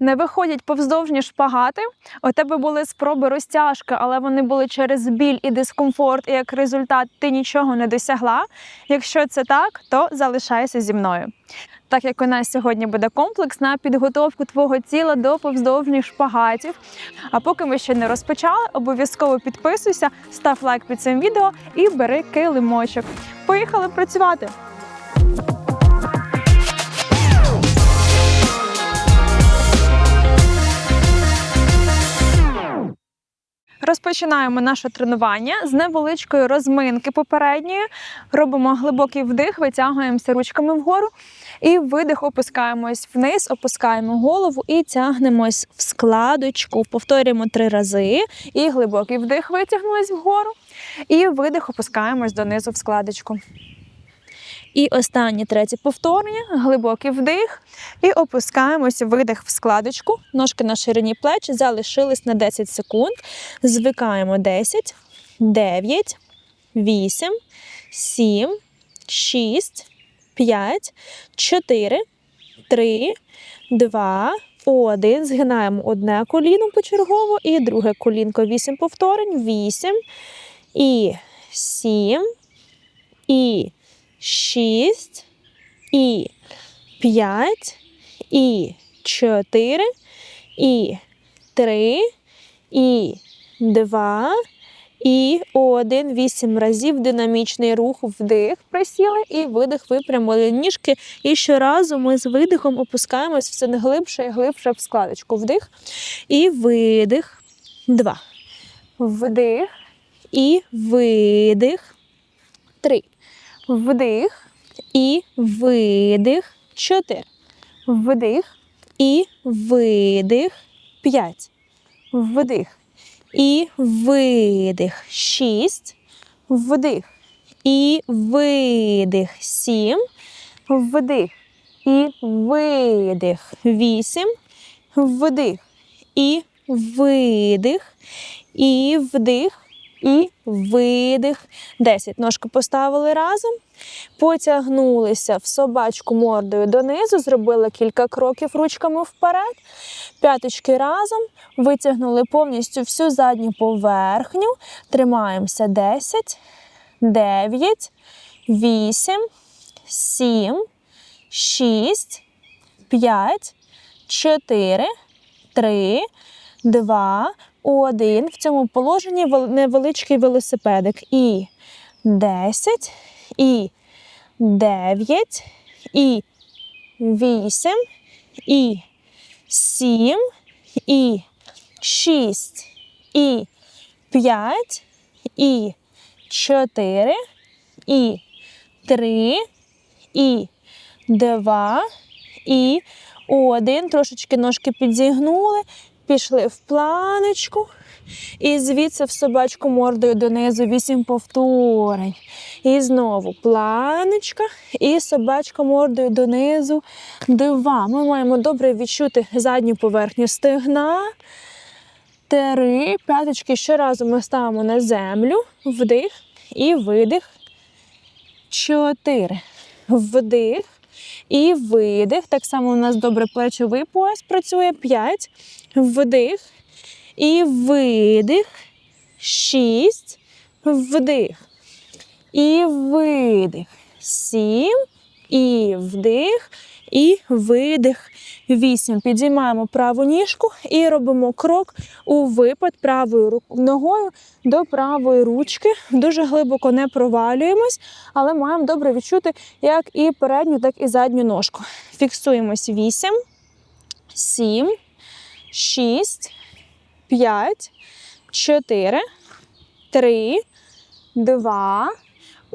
Не виходять повздовжні шпагати. У тебе були спроби розтяжки, але вони були через біль і дискомфорт, і як результат ти нічого не досягла. Якщо це так, то залишайся зі мною. Так як у нас сьогодні буде комплекс на підготовку твого тіла до повздовжніх шпагатів. А поки ми ще не розпочали, обов'язково підписуйся, став лайк під цим відео і бери килимочок. Поїхали працювати! Розпочинаємо наше тренування з невеличкої розминки попередньої. Робимо глибокий вдих, витягуємося ручками вгору. І видих, опускаємось вниз, опускаємо голову і тягнемось в складочку. Повторюємо три рази. І глибокий вдих, витягнулись вгору. І видих, опускаємось донизу в складочку. І останнє третє повторення, глибокий вдих. І опускаємось, видих в складочку. Ножки на ширині плеч залишились на 10 секунд. Звикаємо 10, 9, 8, 7, 6, 5, 4, 3, 2, 1. Згинаємо одне коліно почергово і друге колінко. 8 повторень. 8 і 7, і 6, і 5, і 4, і 3, і 2, і 1. 8 разів динамічний рух, вдих, присіли і видих, випрямили ніжки. І щоразу ми з видихом опускаємось все глибше і глибше в складочку. Вдих і видих. 2. Вдих і видих. 3. Вдих і видих. 4. Вдих і видих. 5. Вдих і видих. 6. Вдих і видих. 7. Вдих і видих. 8. Вдих і видих. І вдих. І видих. 10. Ножку поставили разом. Потягнулися в собачку мордою донизу, зробили кілька кроків ручками вперед. П'яточки разом. Витягнули повністю всю задню поверхню. Тримаємося 10, 9, 8, 7, 6, 5, 4, 3, 2, 1. В цьому положенні невеличкий велосипедик. І 10, і 9, і 8, і 7, і 6, і 5, і 4, і 3, і 2, і 1. Трошечки ножки підзігнули, пішли в планочку. І звідси в собачку мордою донизу 8 повторень. І знову планочка, і собачка мордою донизу. Два. Ми маємо добре відчути задню поверхню стегна. Три. П'яточки щоразу ми ставимо на землю. Вдих і видих. Чотири. Вдих і видих. Так само у нас добре плечовий пояс працює. П'ять. Вдих і видих. Шість. Вдих. І видих. Сім. І вдих. І видих. Вісім. Підіймаємо праву ніжку і робимо крок у випад правою ногою до правої ручки. Дуже глибоко не провалюємось, але маємо добре відчути як і передню, так і задню ножку. Фіксуємось 8, 7, 6, 5, 4, 3, 2,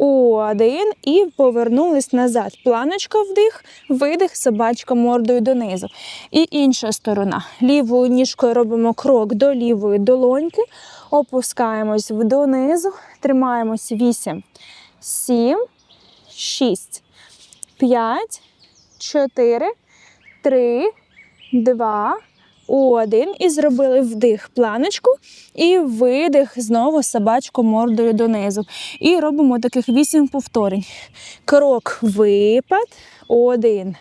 один і повернулись назад. Планочка вдих, видих, собачка мордою донизу. І інша сторона. Лівою ніжкою робимо крок до лівої долоньки, опускаємось донизу, тримаємось 8, 7, 6, 5, 4, 3, 2, один. І зробили вдих планочку і видих знову собачку мордою донизу. І робимо таких 8 повторень. Крок випад. Один,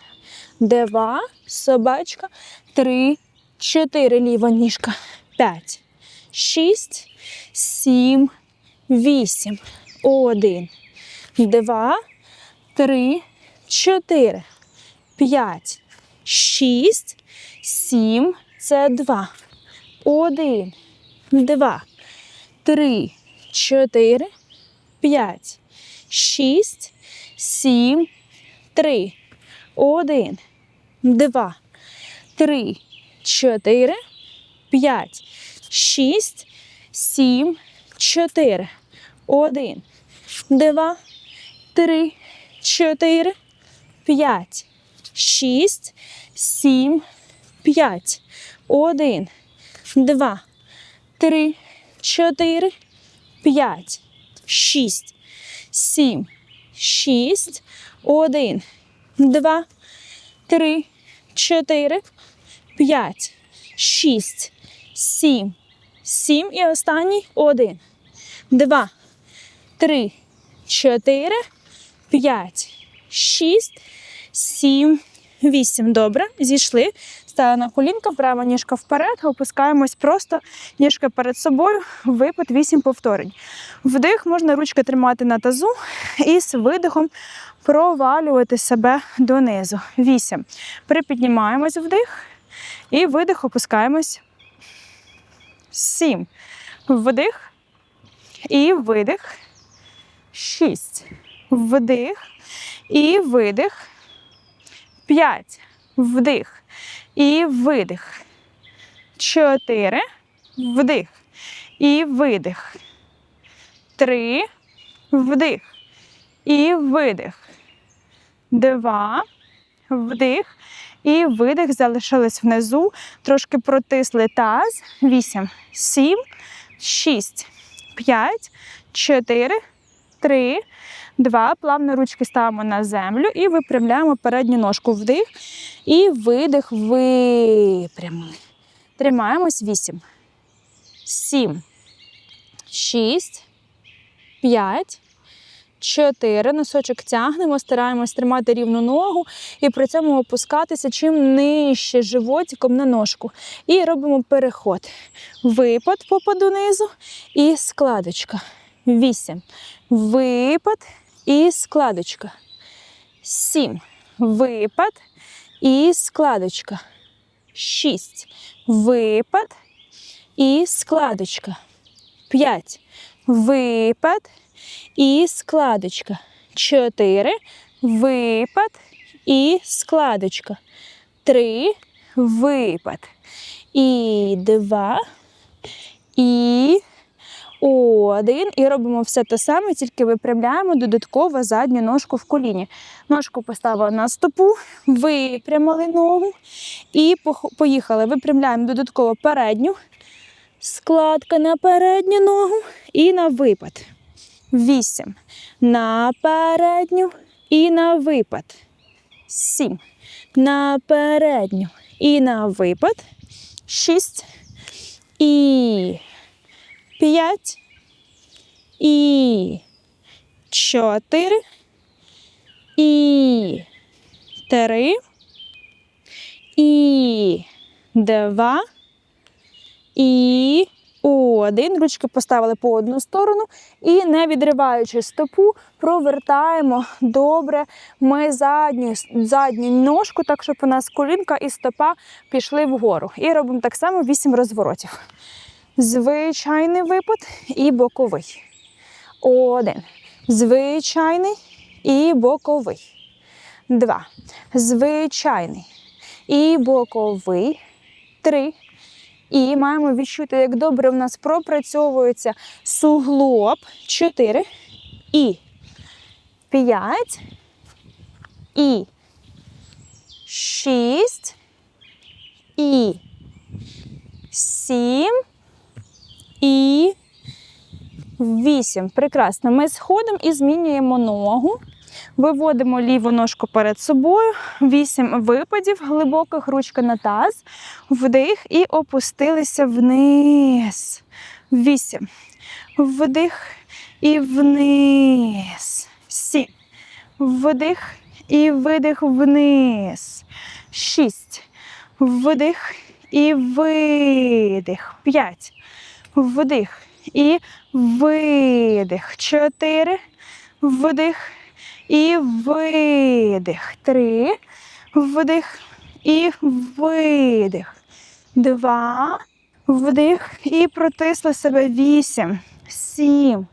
два, собачка, три, чотири, ліва ніжка, п'ять, шість, сім, вісім, один, два, три, чотири, п'ять, шість, сім, це два, один, два, три, чотири, п'ять, шість, сім, три, один, два, три, чотири, п'ять, шість, сім, чотири, один, два, три, чотири, п'ять, шість, сім, п'ять, один, два, три, чотири, п'ять, шість, сім, шість, один, два, три, чотири, п'ять, шість, сім, сім і останній один, два, три, чотири, п'ять, шість, сім, вісім. Добре, зійшли. Стала на колінка, права ніжка вперед, опускаємось просто ніжка перед собою, випад 8 повторень. Вдих можна ручки тримати на тазу і з видихом провалювати себе донизу. 8. Припіднімаємось вдих і видих, опускаємось. 7. Вдих і видих. 6. Вдих і видих. 5. Вдих і видих. 4. Вдих і видих. 3. Вдих і видих. 2. Вдих і видих. Залишились внизу. Трошки протисли таз. 8, 7, 6, 5, 4, 3, 2. Плавно ручки ставимо на землю і випрямляємо передню ножку. Вдих і видих. Випрямили. Тримаємось 8, 7, 6, 5, 4. Носочок тягнемо, стараємось тримати рівну ногу і при цьому опускатися чим нижче животиком на ножку. І робимо переход. Випад попа донизу і складочка. 8. Випад і складочка. 7. Випад і складочка. 6. Випад і складочка. 5. Випад і складочка. 4. Випад і складочка. 3. Випад. І 2. І один. І робимо все те саме, тільки випрямляємо додатково задню ножку в коліні. Ножку поставили на стопу, випрямили ногу і поїхали. Випрямляємо додатково передню. Складка на передню ногу і на випад. Вісім. На передню і на випад. Сім. На передню і на випад. Шість. І п'ять. І чотири. І три. І два. І один. Ручки поставили по одну сторону і, не відриваючи стопу, провертаємо добре ми задню, задню ножку, так щоб у нас колінка і стопа пішли вгору. І робимо так само 8 розворотів. Звичайний випад і боковий. Один. Звичайний і боковий. Два. Звичайний і боковий. Три. І маємо відчути, як добре в нас пропрацьовується суглоб. Чотири. І п'ять. І шість. І сім. І вісім. Прекрасно. Ми сходимо і змінюємо ногу. Виводимо ліву ножку перед собою. Вісім випадів глибоких, ручка на таз. Вдих і опустилися вниз. Вісім. Вдих і вниз. Сім. Вдих і видих вниз. Шість. Вдих і видих. П'ять. Вдих. І видих. Чотири. Вдих. І видих. Три. Вдих. І видих. Два. Вдих. І протисли себе. Вісім. Сім.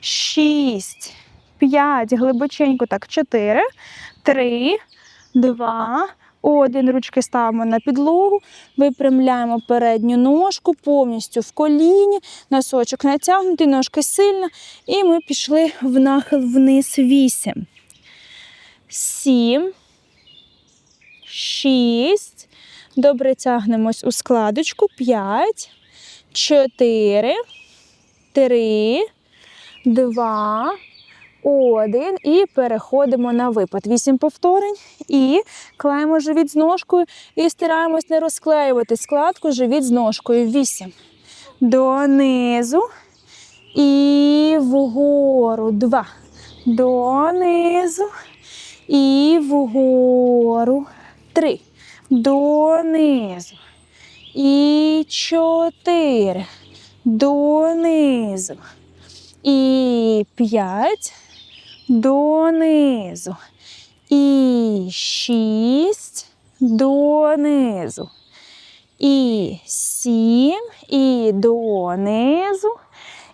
Шість. П'ять. Глибоченько так. Чотири. Три. Два. Один ручки ставимо на підлогу, випрямляємо передню ножку повністю в коліні, носочок натягнутий, ножка сильна. І ми пішли в нахил вниз. Вісім. Сім. Шість. Добре тягнемось у складочку. П'ять. Чотири. Три. Два. Один. І переходимо на випад. Вісім повторень. І клеїмо живіт з ножкою. І стараємось не розклеювати складку живіт з ножкою. Вісім. Донизу. І вгору. Два. Донизу. І вгору. Три. Донизу. І чотири. Донизу. І п'ять. Донизу. І шість. Донизу. І сім. І донизу.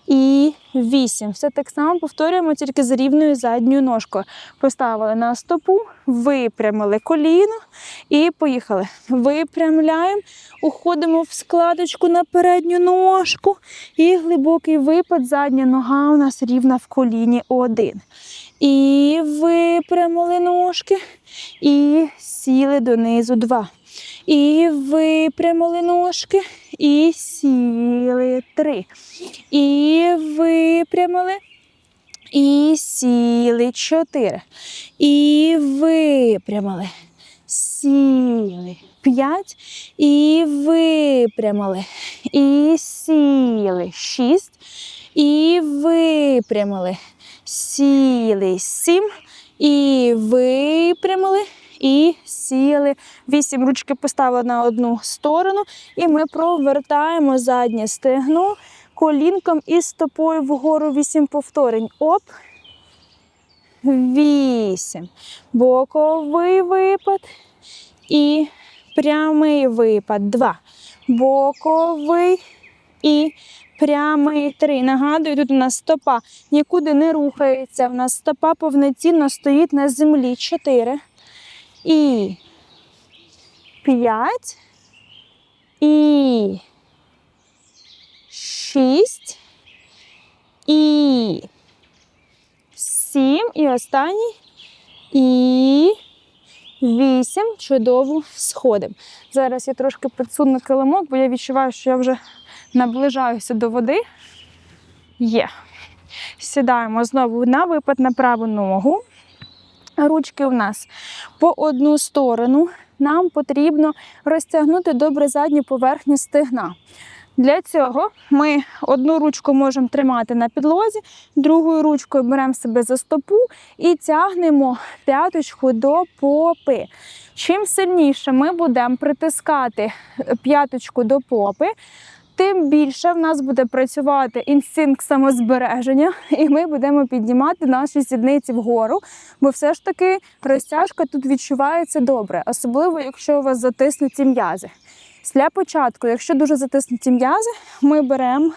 І вісім. Все так само повторюємо тільки з рівною задньою ножкою. Поставили на стопу, випрямили коліно і поїхали. Випрямляємо, уходимо в складочку на передню ножку. І глибокий випад. Задня нога у нас рівна в коліні. Один. І випрямили ножки. І сіли донизу. Два. І випрямили ножки. І сіли. Три. І випрямили. І сіли. Чотири. І випрямили. Сіли. П'ять. І випрямили. І сіли. Шість. І випрямили. Сіли. Сім. І випрямили. І сіли. Вісім ручки поставили на одну сторону. І ми провертаємо заднє стегно колінком і стопою вгору. Вісім повторень. Оп. Вісім. Боковий випад. І прямий випад. Два. Боковий і прямий три. Нагадую, тут у нас стопа нікуди не рухається. У нас стопа повноцінно стоїть на землі. Чотири. І п'ять. І шість. І сім. І останній. І вісім. Чудово сходимо. Зараз я трошки підсуну килимок, бо я відчуваю, що я вже наближаюся до води. Є. Сідаємо знову на випад на праву ногу. Ручки у нас по одну сторону. Нам потрібно розтягнути добре задню поверхню стегна. Для цього ми одну ручку можемо тримати на підлозі, другою ручкою беремо себе за стопу і тягнемо п'яточку до попи. Чим сильніше ми будемо притискати п'яточку до попи, тим більше в нас буде працювати інстинкт самозбереження, і ми будемо піднімати наші сідниці вгору, бо все ж таки розтяжка тут відчувається добре, особливо якщо у вас затиснуті м'язи. Для початку, якщо дуже затиснуті м'язи, ми беремо,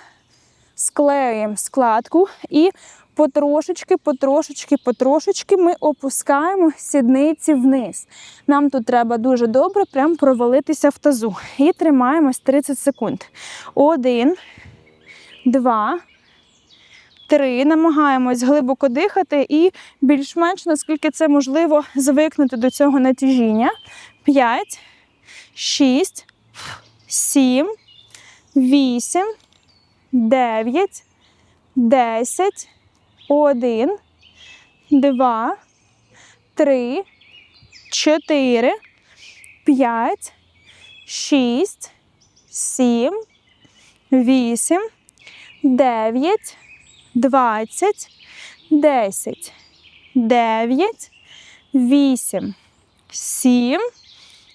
склеюємо складку і потрошечки, потрошечки, потрошечки ми опускаємо сідниці вниз. Нам тут треба дуже добре прям провалитися в тазу. І тримаємось 30 секунд. Один, два. Три. Намагаємось глибоко дихати і більш-менш, наскільки це можливо, звикнути до цього натяжіння. П'ять, шість, сім, вісім, дев'ять, десять, один, два, три, чотири, п'ять, шість, сім, вісім, дев'ять, двадцять, десять, дев'ять, вісім, сім,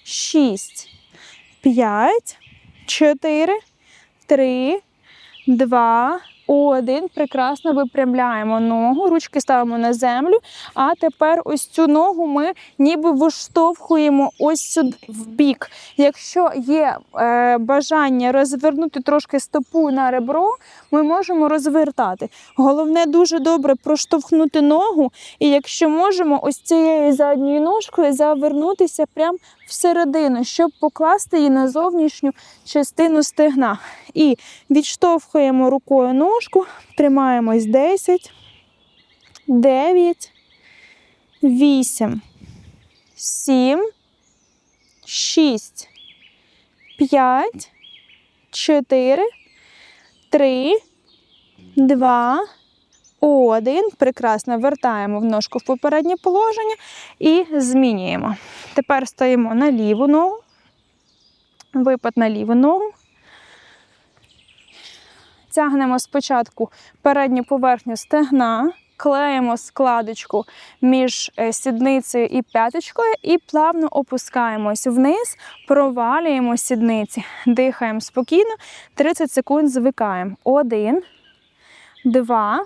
шість, п'ять, чотири, три, два, один. Прекрасно випрямляємо ногу, ручки ставимо на землю. А тепер ось цю ногу ми ніби виштовхуємо ось сюди в бік. Якщо є е, бажання розвернути трошки стопу на ребро, ми можемо розвертати. Головне дуже добре проштовхнути ногу, і якщо можемо, ось цією задньою ножкою завернутися прямо всередину, щоб покласти її на зовнішню частину стегна. І відштовхуємо рукою ножку, тримаємось 10, 9, 8, 7, 6, 5, 4, 3, 2, 1. Прекрасно вертаємо в ножку в попереднє положення і змінюємо. Тепер стоїмо на ліву ногу, випад на ліву ногу. Тягнемо спочатку передню поверхню стегна, клеїмо складочку між е, сідницею і п'яточкою і плавно опускаємось вниз, провалюємо сідниці, дихаємо спокійно, 30 секунд звикаємо. Один, два,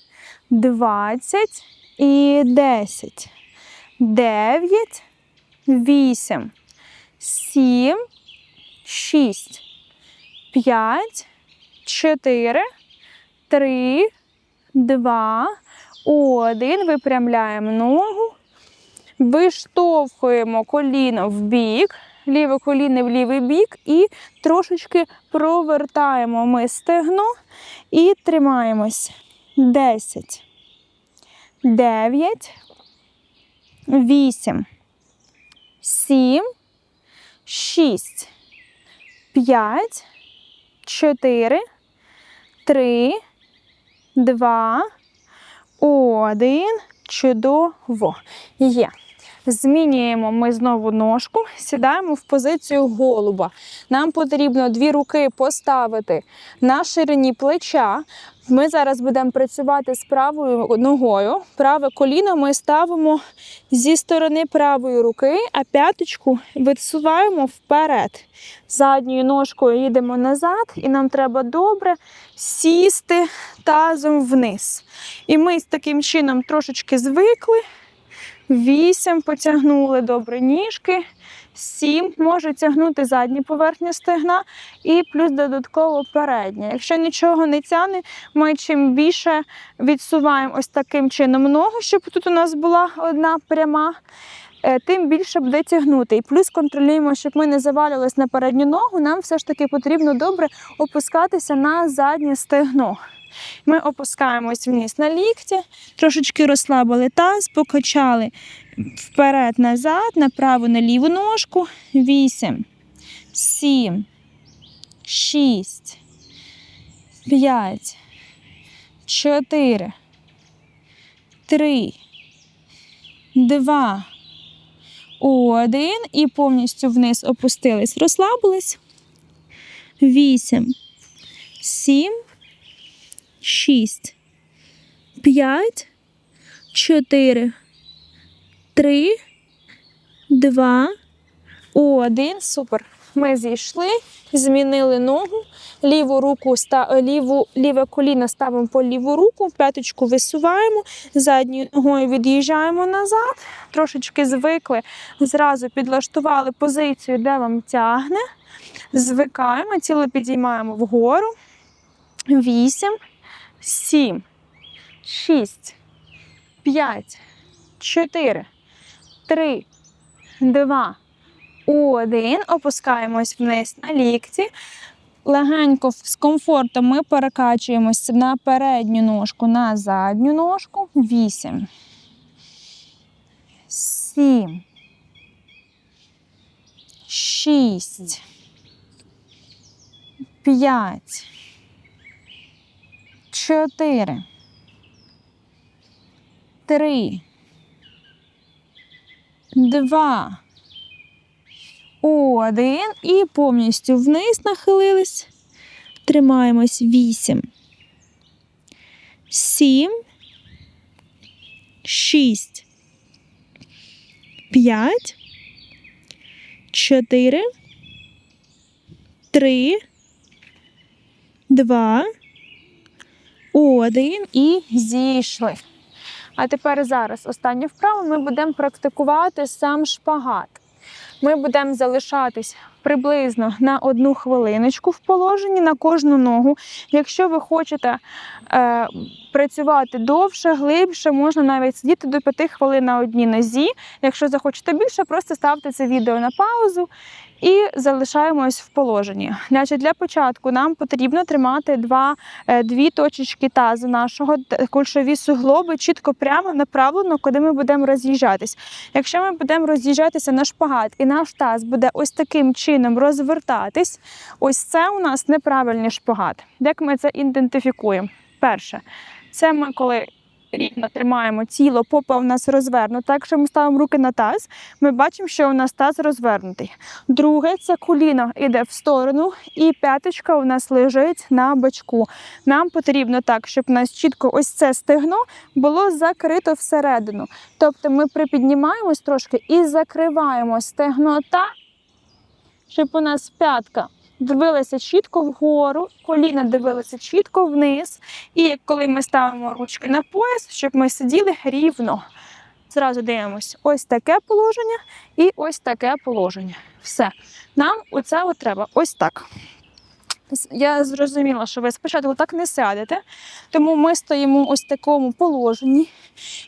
20 і 10. 9, 8, 7, 6, 5, 4, 3, 2, 1. Випрямляємо ногу. Виштовхуємо коліно в бік, ліве коліно в лівий бік і трошечки провертаємо ми стегно і тримаємось. 10, 9, 8, 7, 6, 5, 4, Три, два, один. Чудово. Є. Змінюємо ми знову ножку, сідаємо в позицію голуба. Нам потрібно дві руки поставити на ширині плеча. Ми зараз будемо працювати з правою ногою. Праве коліно ми ставимо зі сторони правої руки, а п'яточку відсуваємо вперед. Задньою ножкою їдемо назад, і нам треба добре сісти тазом вниз. І ми з таким чином трошечки звикли. Вісім потягнули добре ніжки. Сім може тягнути задні поверхні стегна і плюс додатково передня. Якщо нічого не тягне, ми чим більше відсуваємо ось таким чином ногу, щоб тут у нас була одна пряма, е, тим більше буде тягнути. І плюс контролюємо, щоб ми не завалювалися на передню ногу, нам все ж таки потрібно добре опускатися на заднє стегно. Ми опускаємось вниз на лікті, трошечки розслабили таз, покачали вперед-назад, на праву на ліву ножку. Вісім, сім, шість, п'ять, чотири, три, два, один. І повністю вниз опустились, розслабились. Вісім, сім шість, п'ять, чотири, три, два, один. Супер. Ми зійшли, змінили ногу, ліву руку ліву, ліве коліно ставимо по ліву руку, п'яточку висуваємо, задньою ногою від'їжджаємо назад, трошечки звикли, зразу підлаштували позицію, де вам тягне. Звикаємо, тіло підіймаємо вгору. Вісім сім, шість, п'ять, чотири, три, два, один. Опускаємось вниз на лікті. Легенько з комфортом ми перекачуємось на передню ножку, на задню ножку. Вісім. Сім. Шість. п'ять, чотири, три, два, один. І повністю вниз нахилились. Тримаємось вісім, сім, шість, п'ять, чотири, три, два, один і зійшли. А тепер зараз останню вправу ми будемо практикувати сам шпагат. Ми будемо залишатись приблизно на одну хвилиночку в положенні на кожну ногу. Якщо ви хочете е, працювати довше, глибше, можна навіть сидіти до 5 хвилин на одній нозі. Якщо захочете більше, просто ставте це відео на паузу і залишаємось в положенні. Значить, для початку нам потрібно тримати два, е, дві точечки тазу нашого кульшові суглоби чітко прямо направлено, куди ми будемо роз'їжджатись. Якщо ми будемо роз'їжджатися на шпагат, і наш таз буде ось таким чином розвертатись, ось це у нас неправильний шпагат. Як ми це ідентифікуємо? Перше, це ми коли рівно тримаємо тіло, попа у нас розвернута. Якщо ми ставимо руки на таз, ми бачимо, що у нас таз розвернутий. Друге, це коліно йде в сторону, і п'яточка у нас лежить на бочку. Нам потрібно так, щоб у нас чітко ось це стегно було закрито всередину. Тобто ми припіднімаємось трошки і закриваємо стегно так, щоб у нас п'ятка дивилася чітко вгору, коліна дивилися чітко вниз. І коли ми ставимо ручки на пояс, щоб ми сиділи рівно. Зразу дивимось, ось таке положення і ось таке положення. Все. Нам оце треба ось так. Я зрозуміла, що ви спочатку так не сядете, тому ми стоїмо ось в такому положенні.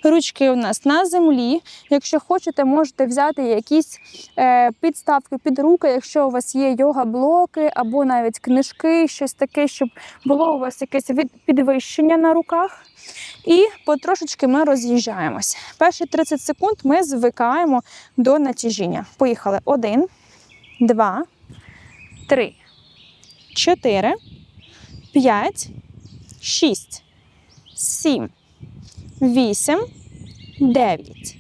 Ручки у нас на землі. Якщо хочете, можете взяти якісь е, підставки під руки, якщо у вас є йога-блоки або навіть книжки, щось таке, щоб було у вас якесь підвищення на руках. І потрошечки ми роз'їжджаємось. Перші 30 секунд ми звикаємо до натяжіння. Поїхали. Один, два, три, чотири, п'ять, шість, сім, вісім, дев'ять.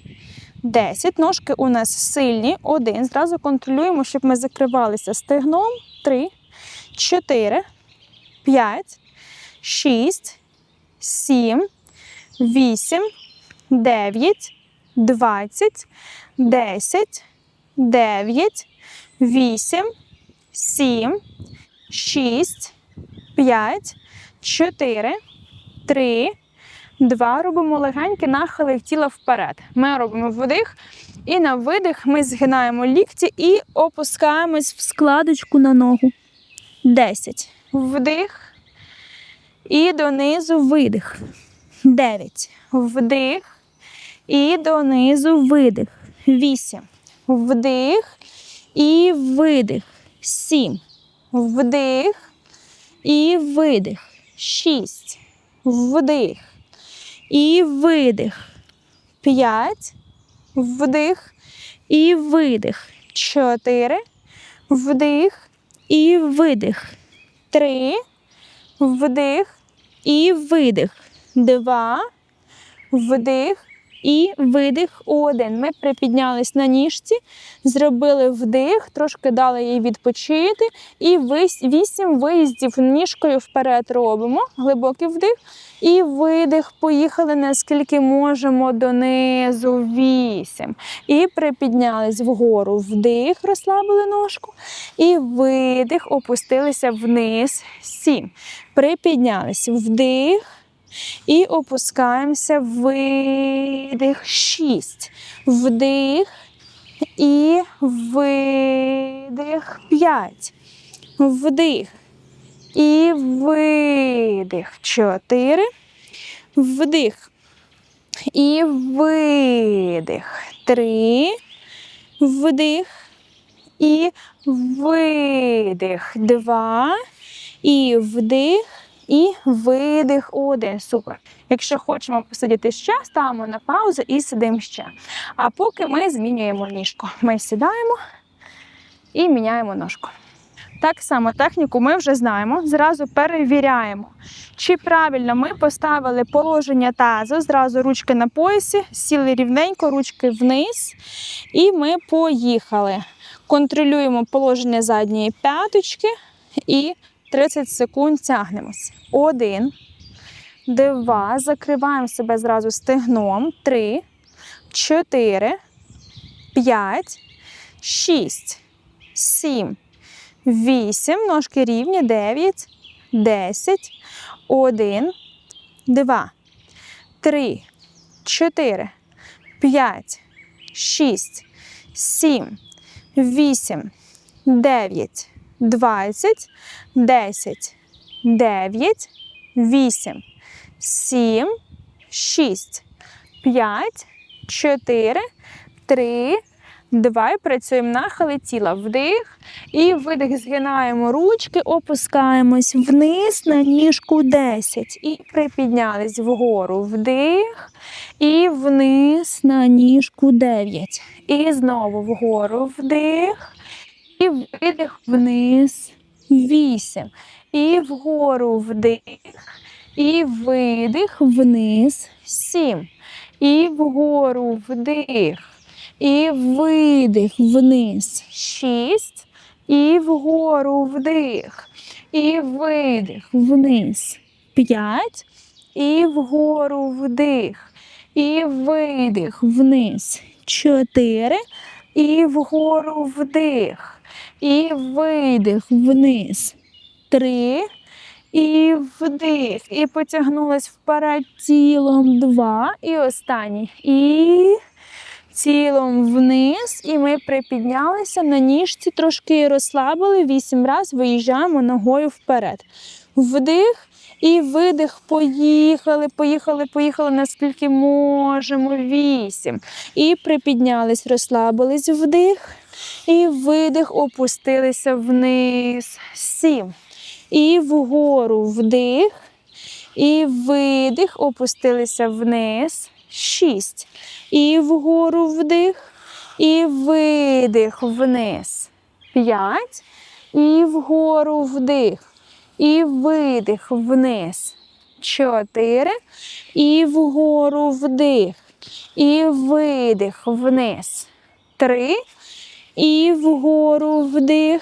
10. Ножки у нас сильні. Один. Зразу контролюємо, щоб ми закривалися стегном. 3, 4, 5, 6, 7, 8, 9, 20, 10, 9, 8, 7, 6, 5, 4, 3, Два робимо легенькі нахили тіла вперед. Ми робимо вдих, і на видих ми згинаємо лікті і опускаємось в складочку на ногу. 10. Вдих. І донизу видих. 9. Вдих. І донизу видих. 8. Вдих. І видих. 7. Вдих. І видих. 6. Вдих. І видих. П'ять. Вдих. І видих. Чотири. Вдих. І видих. Три. Вдих. І видих. Два. Вдих. І видих. Один. Ми припіднялись на ніжці, зробили вдих, трошки дали їй відпочити. І вісім виїздів ніжкою вперед робимо. Глибокий вдих. І видих. Поїхали наскільки можемо донизу. Вісім. І припіднялись вгору. Вдих, розслабили ножку. І видих, опустилися вниз. Сім. Припіднялись. Вдих. І опускаємося. Видих. Шість. Вдих. І видих. П'ять. Вдих. І видих. Чотири. Вдих. І видих. Три. Вдих. І видих. Два. І вдих. І видих. Один. Супер. Якщо хочемо посидіти ще, ставимо на паузу і сидимо ще. А поки ми змінюємо ніжку. Ми сідаємо і міняємо ножку. Так само техніку ми вже знаємо. Зразу перевіряємо, чи правильно ми поставили положення тазу, зразу ручки на поясі, сіли рівненько, ручки вниз. І ми поїхали. Контролюємо положення задньої п'яточки і 30 секунд тягнемось. Один, два. Закриваємо себе зразу стегном. Три, чотири, п'ять, шість, сім, вісім. Ножки рівні. Дев'ять, десять, один, два, три, чотири, п'ять, шість, сім, вісім, дев'ять, двадцять, десять, дев'ять, вісім, сім, шість, п'ять, чотири, три, два. І працюємо нахили тіла. Вдих і видих. Згинаємо ручки, опускаємось вниз на ніжку 10. І припіднялись вгору. Вдих. І вниз на ніжку 9. І знову вгору вдих. І видих вниз. 8. І вгору вдих. І видих вниз. 7. І вгору вдих. І видих вниз. 6. І вгору вдих. І видих вниз. 5. І вгору вдих. І видих вниз. 4. І вгору вдих. І видих вниз. Три. І вдих. І потягнулась вперед тілом. Два. І останній. І тілом вниз. І ми припіднялися на ніжці, трошки розслабили. Вісім разів виїжджаємо ногою вперед. Вдих. І видих, поїхали, поїхали, поїхали, наскільки можемо. Вісім. І припіднялись, розслабились вдих. І видих, опустилися вниз. Сім. І вгору вдих. І видих, опустилися вниз. Шість. І вгору вдих. І видих вниз. П'ять. І вгору вдих. І видих вниз. Чотири. І вгору вдих. І видих вниз. Три. І вгору вдих.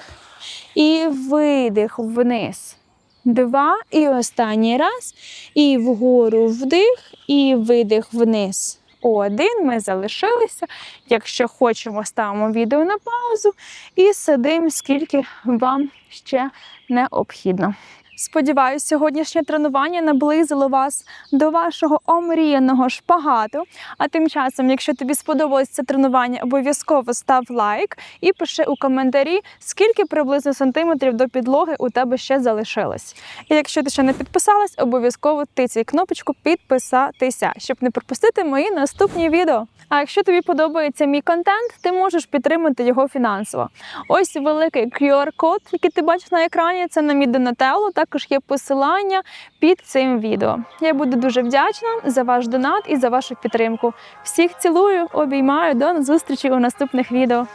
І видих вниз. Два. І останній раз. І вгору вдих, і видих вниз. Один. Ми залишилися. Якщо хочемо, ставимо відео на паузу і сидимо, скільки вам ще необхідно. Сподіваюсь, сьогоднішнє тренування наблизило вас до вашого омріяного шпагату. А тим часом, якщо тобі сподобалось це тренування, обов'язково став лайк і пиши у коментарі, скільки приблизно сантиметрів до підлоги у тебе ще залишилось. І якщо ти ще не підписалась, обов'язково тицяй кнопочку підписатися, щоб не пропустити мої наступні відео. А якщо тобі подобається мій контент, ти можеш підтримати його фінансово. Ось великий QR-код, який ти бачиш на екрані, це на мій Донателло. Також є посилання під цим відео. Я буду дуже вдячна за ваш донат і за вашу підтримку. Всіх цілую, обіймаю, до зустрічі у наступних відео.